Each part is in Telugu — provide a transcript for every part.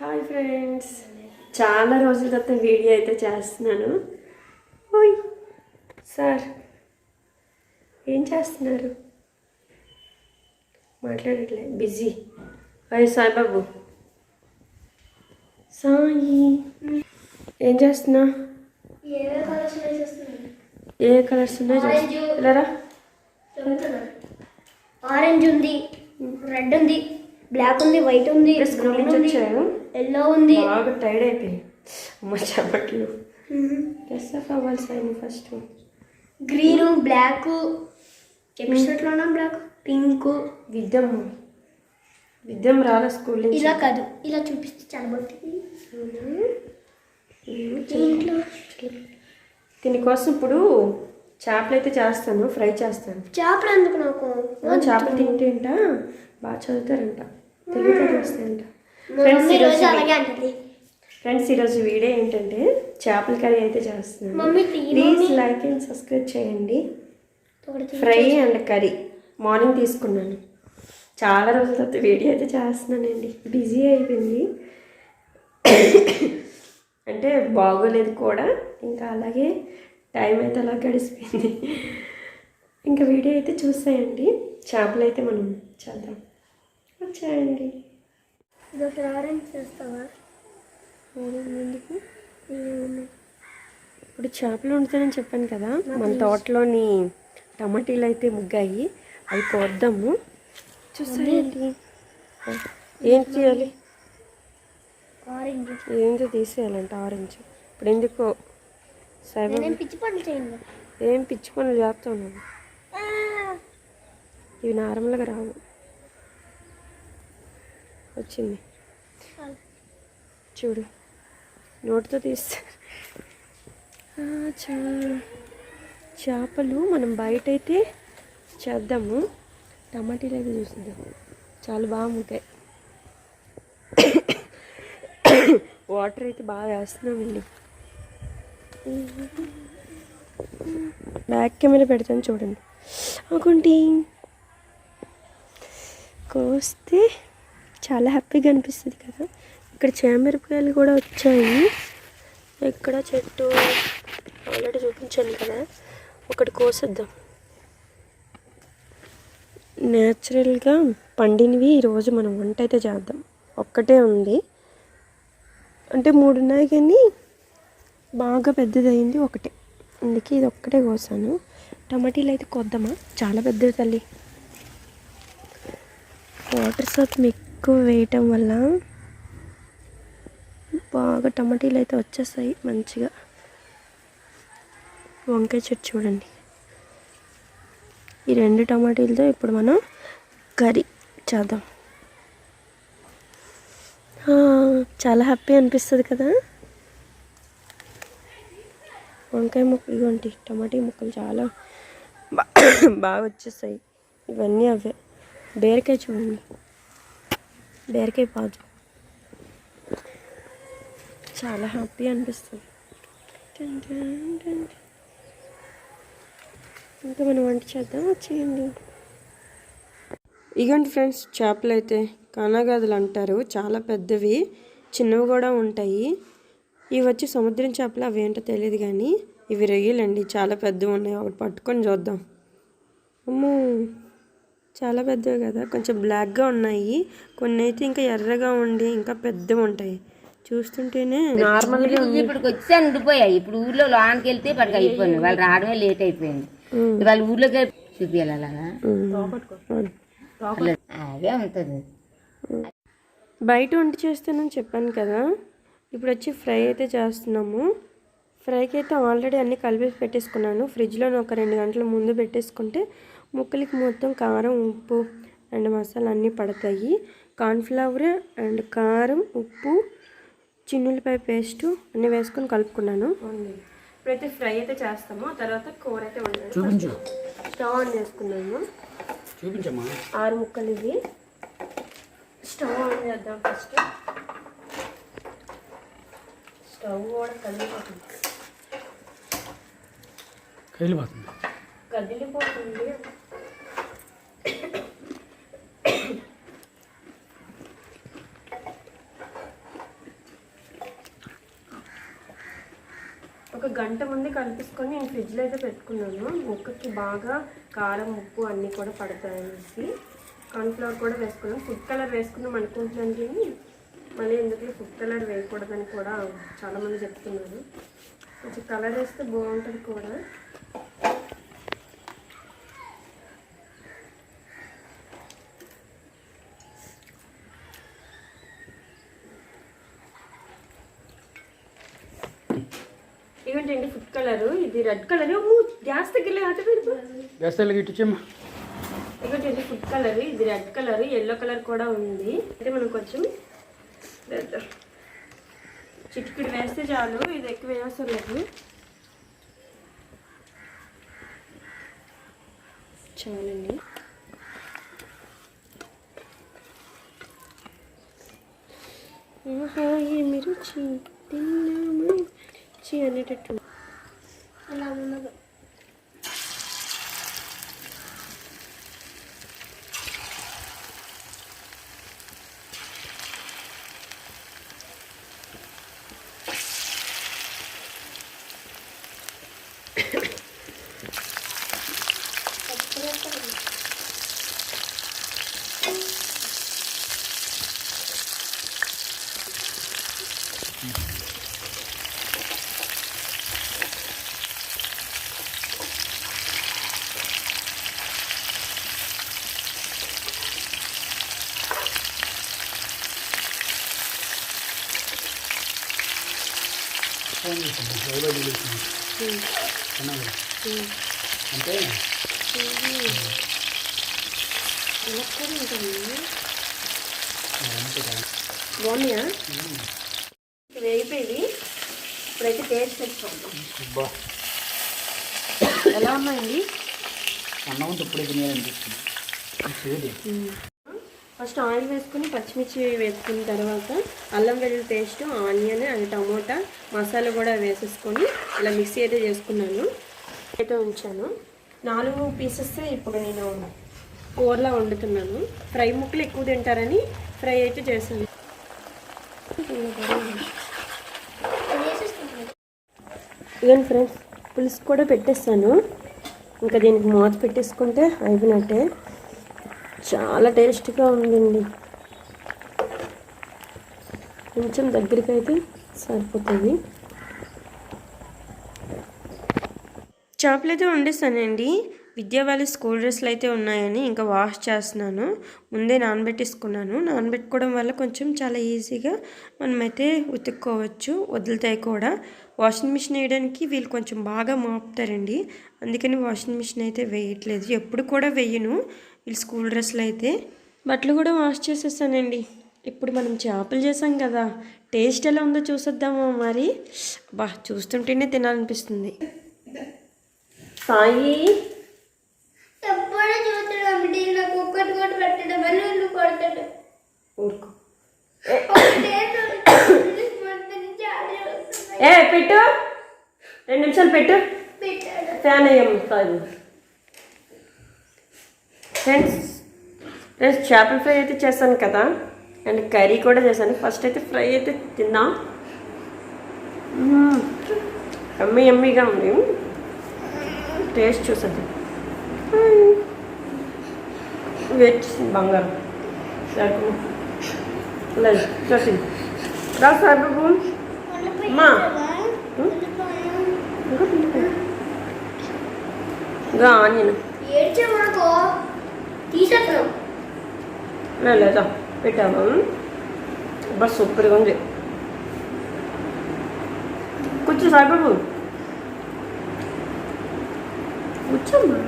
Hi friends. చాలా రోజుల తర్వాత వీడియో అయితే చేస్తున్నాను. ఓయ్ సార్ ఏం చేస్తున్నారు? మాట్లాడట్లే బిజీ. అయ్యో సాయిబాబు. సాయి ఏం చేస్తున్నా? ఏ కలర్స్ ఉన్నాయి? ఇలా. ఆరెంజ్ ఉంది రెడ్ ఉంది బ్లాక్ ఉంది వైట్ ఉంది వచ్చాను ఎల్లో ఉంది. బాగా టైర్డ్ అయిపోయింది అమ్మ చెప్పట్లు డ్రెస్ అప్ అవ్వాలి సాయి ఫస్ట్ గ్రీన్ బ్లాక్ ఎపిసోడ్లోనా బ్లాక్ పింక్ విద్యం విద్యం రాలే స్కూల్ ఇలా కాదు. ఇలా చూపిస్తే చాలా బాగుంటుంది. దీనికోసం ఇప్పుడు చేపలు అయితే చేస్తాను ఫ్రై చేస్తాను. చేపలు ఎందుకు నాకు? చేపలు తింటేంట బాగా చదువుతారంట. తెలివితేటలు వస్తాయంట. ఫ్రెండ్స్ ఈరోజు ఫ్రెండ్స్ ఈరోజు వీడియో ఏంటంటే చేపల కర్రీ అయితే చేస్తున్నాను. ప్లీజ్ లైక్ అండ్ సబ్స్క్రైబ్ చేయండి. ఫ్రై అండ్ కర్రీ మార్నింగ్ తీసుకున్నాను. చాలా రోజుల తర్వాత వీడియో అయితే చేస్తున్నానండి. బిజీ అయిపోయింది. అంటే బాగోలేదు కూడా. ఇంకా అలాగే టైం అయితే అలా గడిచిపోయింది. ఇంకా వీడియో అయితే చూసేయండి. చేపలు అయితే మనం చేద్దాం. వచ్చాయండి. ఇది ఒకటి ఆరెంజ్ చేస్తావా? ఎందుకు? ఇప్పుడు చేపలు వండుతానని చెప్పాను కదా మన తోటలోని టమాటీలు అయితే ముగ్గాయి. అవి కోద్దాము. చూసేయండి ఏం చేయాలి? ఆరెంజ్. ఏంటో తీసేయాలంట ఆరెంజ్. ఇప్పుడు ఎందుకో ఏం పిచ్చి పనులు చేస్తా ఉన్నాను ఇవి నార్మల్గా రావు. వచ్చింది. చూడు నోటితో తీస్తా. చేపలు మనం బయట అయితే చేద్దాము. టమాటీలు అయితే చూసిద్దాం. చాలా బాగా ముగ్గాయి వాటర్ అయితే బాగా వేస్తున్నామండి బ్యాక్ కెమెరా పెడతాను చూడండి. అనుకోండి కోస్తే చాలా హ్యాపీగా అనిపిస్తుంది కదా. ఇక్కడ చేమరిపాయలు కూడా వచ్చాయి. ఇక్కడ చెట్టు ఆల్రెడీ చూపించాను కదా. ఒకటి కోసేద్దాం. న్యాచురల్గా పండినవి ఈరోజు మనం వంట అయితే చేద్దాం. ఒక్కటే ఉంది. అంటే మూడు ఉన్నాయి కానీ బాగా పెద్దదైంది ఒకటే. అందుకే ఇది ఒక్కటే కోసాను. టమాటీలు అయితే కొద్దామా? చాలా పెద్దది తల్లి. వాటర్ శాతం ఎక్కువ వేయటం వల్ల బాగా టమాటీలు అయితే వచ్చేస్తాయి మంచిగా. వంకాయ చెట్టు చూడండి. ఈ రెండు టమాటీలతో ఇప్పుడు మనం కర్రీ చేద్దాం. చాలా హ్యాపీ అనిపిస్తుంది కదా? వంకాయ ముక్కలు ఇవ్వండి టమాటీ ముక్కలు చాలా బాగా వచ్చేస్తాయి. ఇవన్నీ అవే. బీరకాయ చూడండి. బీరకాయ పాదు. చాలా హ్యాపీ అనిపిస్తుంది. ఇంకా మనం వంట చేద్దాం వచ్చేయండి ఇగండి ఫ్రెండ్స్ చేపలు అయితే కానాగాదులు అంటారు. చాలా పెద్దవి చిన్నవి కూడా ఉంటాయి. ఇవి వచ్చి సముద్రం చేపలు అవి ఏంటో తెలియదు కానీ ఇవి రొయ్యలండి. చాలా పెద్దవి ఉన్నాయి. ఒకటి పట్టుకొని చూద్దాం. అమ్మో! చాలా పెద్దవి కదా. కొంచెం బ్లాక్గా ఉన్నాయి. కొన్ని అయితే ఇంకా ఎర్రగా ఉండి ఇంకా పెద్దవి ఉంటాయి. చూస్తుంటేనే నార్మల్గా ఇప్పుడు వచ్చి ఉండిపోయాయి ఇప్పుడు ఊర్లో లోనికి వెళ్తే పట్టుకు అయిపోయింది. వాళ్ళు రావడమే లేట్ అయిపోయింది. వాళ్ళ ఊర్లోకి చూపించాలి అలాగా అలా అదే ఉంటుంది. బయట వంట చేస్తానని చెప్పాను కదా. ఇప్పుడు వచ్చి ఫ్రై అయితే చేస్తున్నాము. ఫ్రైకి అయితే ఆల్రెడీ అన్నీ కలిపి పెట్టేసుకున్నాను. ఫ్రిడ్జ్లో ఒక రెండు గంటల ముందు పెట్టేసుకుంటే ముక్కలకి మొత్తం కారం ఉప్పు అండ్ మసాలా అన్నీ పడతాయి కార్న్ఫ్లవర్ అండ్ కారం ఉప్పు చిన్నులపాయ పేస్ట్ అన్నీ వేసుకొని కలుపుకున్నాను. ఇప్పుడైతే ఫ్రై అయితే చేస్తాము. తర్వాత కూర అయితే చూపించు. స్టవ్ ఆన్ చేసుకున్నాము చూపించమ్మా. ఆరు ముక్కలు ఇవి. స్టవ్ ఆన్ చేద్దాం ఫస్ట్. స్టవ్ కూడా కదిలిపోతుంది కదిలిపోతుంది కదిలిపోతుంది. ఒక గంట ముందు కలిపిసుకొని నేను ఫ్రిడ్జ్లో అయితే పెట్టుకున్నాను. ముక్కకి బాగా కారం ఉప్పు అన్నీ కూడా పడతాయనేసి. కార్న్ఫ్లవర్ కూడా వేసుకున్నాం ఫుడ్ కలర్ వేసుకున్నాం అనుకుంటున్నాను కానీ మళ్ళీ ఎందుకు ఫుడ్ కలర్ వేయకూడదని కూడా చాలామంది చెప్తున్నారు. కొంచెం కలర్ వేస్తే బాగుంటుంది కూడా. ఇవేంటండి ఫుడ్ కలర్ ఇది రెడ్ కలర్ గ్యాస్ దగ్గర గ్యాస్ తెల్లకి ఇచ్చమ్మా ఇదిగోండి ఫుడ్ కలర్ ఇది రెడ్ కలర్ ఎల్లో కలర్ కూడా ఉంది. అంటే మనం కొంచెం. చిటికెడు వేస్తే చాలు ఇది ఎక్కువ వేయవసరం లేదు. చాలండి. రుచి తిన్నామా. ചെയ്യാനായിട്ടിട്ടു അല്ലാവുന്നത് Mm-hmm. ఫోన్ చేసాను ఎవరో తెలియదు అంటే బాగున్నాయా వేగిపోయింది ఇప్పుడైతే టేస్ట్ తెచ్చుకుంటాం ఎలా ఉన్నాయండి అన్నం ఇప్పుడే తినేయాలనిపిస్తుంది చేది ఫస్ట్ ఆయిల్ వేసుకుని పచ్చిమిర్చి వేసుకున్న తర్వాత అల్లం వెల్లుల్లి paste onion and tomato masala కూడా వేసేసుకొని ఇలా మిక్సీ అయితే చేసుకున్నాను. అయితే ఉంచాను. నాలుగు పీసెస్ ఇప్పుడు నేను కూరలా వండుతున్నాను. ఫ్రై ముక్కలు ఎక్కువ తింటారని ఫ్రై అయితే చేశాను. ఇవన్నీ ఫ్రెండ్స్ పులుసు కూడా పెట్టేస్తాను. ఇంకా దీనికి మూత పెట్టేసుకుంటే అయిపోయినట్టే. చాలా టేస్ట్గా ఉందండి. కొంచెం దగ్గరికి అయితే సరిపోతుంది. చేపలు అయితే వండేస్తానండి విద్యా వాళ్ళ స్కూల్ డ్రెస్లు అయితే ఉన్నాయని ఇంకా వాష్ చేస్తున్నాను. ముందే నానబెట్టేసుకున్నాను. నానబెట్టుకోవడం వల్ల కొంచెం చాలా ఈజీగా మనమైతే ఉతుక్కోవచ్చు. వదులుతాయి కూడా. వాషింగ్ మిషన్ వేయడానికి వీళ్ళు కొంచెం బాగా మాపుతారండి. అందుకని వాషింగ్ మిషన్ అయితే వేయట్లేదు. ఎప్పుడు కూడా వేయను. వీళ్ళు స్కూల్ డ్రెస్సులు అయితే బట్టలు కూడా వాష్ చేసేసానండి. ఇప్పుడు మనం చేపలు చేసాం కదా టేస్ట్ ఎలా ఉందో చూసొద్దామా మరి? బా చూస్తుంటేనే తినాలనిపిస్తుంది. సాయి. ఏ పెట్టు. రెండు నిమిషాలు పెట్టు. ఫ్యాన్ అయ్యాం సాయి. ఫ్రెండ్స్ ఫ్రెండ్స్ చేపల ఫ్రై అయితే చేశాను కదా. అండ్ కర్రీ కూడా చేశాను. ఫస్ట్ అయితే ఫ్రై అయితే తిన్నా. ఎమ్మీ ఎమ్మీగా ఉంది. టేస్ట్ చూసండి వెయిట్ బంగారం. సరుకు లేదు చూసింది రా సార్ అమ్మా. ఇంకా ఇంకా ఆనియన్. లేదా? పెట్టాము బస్ సూపర్గా ఉంది. కూర్చో సాయిబాబు. కూర్చోమ్మా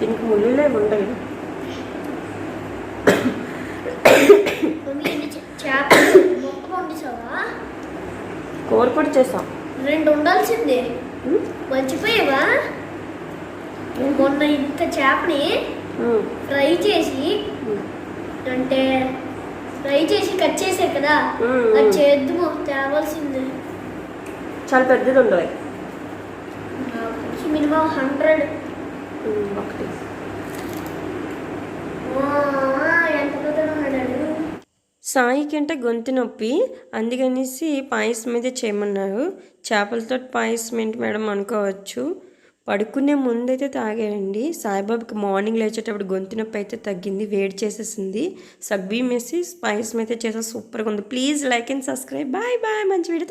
దీనికి ముళ్ళులే ఉండవు. కూర కూడా చేస్తాం. రెండు ఉండాల్సిందే. మర్చిపోయావా? మొన్న ఇంత చేపని ఫ్రై చేసి. అంటే ఫ్రై చేసి కట్ చేసారు కదా. అది చేద్దాము తేవాల్సిందే. చాలా పెద్దది ఉండవు మినిమం హండ్రెడ్. ఒకటి. సాయికి అంటే గొంతు నొప్పి అందుకనేసి పాయసం అయితే చేయమన్నారు. చేపలతో పాయసం ఏంటి మేడం అనుకోవచ్చు. పడుకునే ముందైతే తాగాయండి సాయిబాబాకి మార్నింగ్ లేచేటప్పుడు గొంతు నొప్పి అయితే తగ్గింది వేడి చేసేసింది. సగ్బీ మెస్సి స్పైస్ అయితే చేసా సూపర్గా ఉంది. Please like and subscribe. Bye bye మంచి వీడియో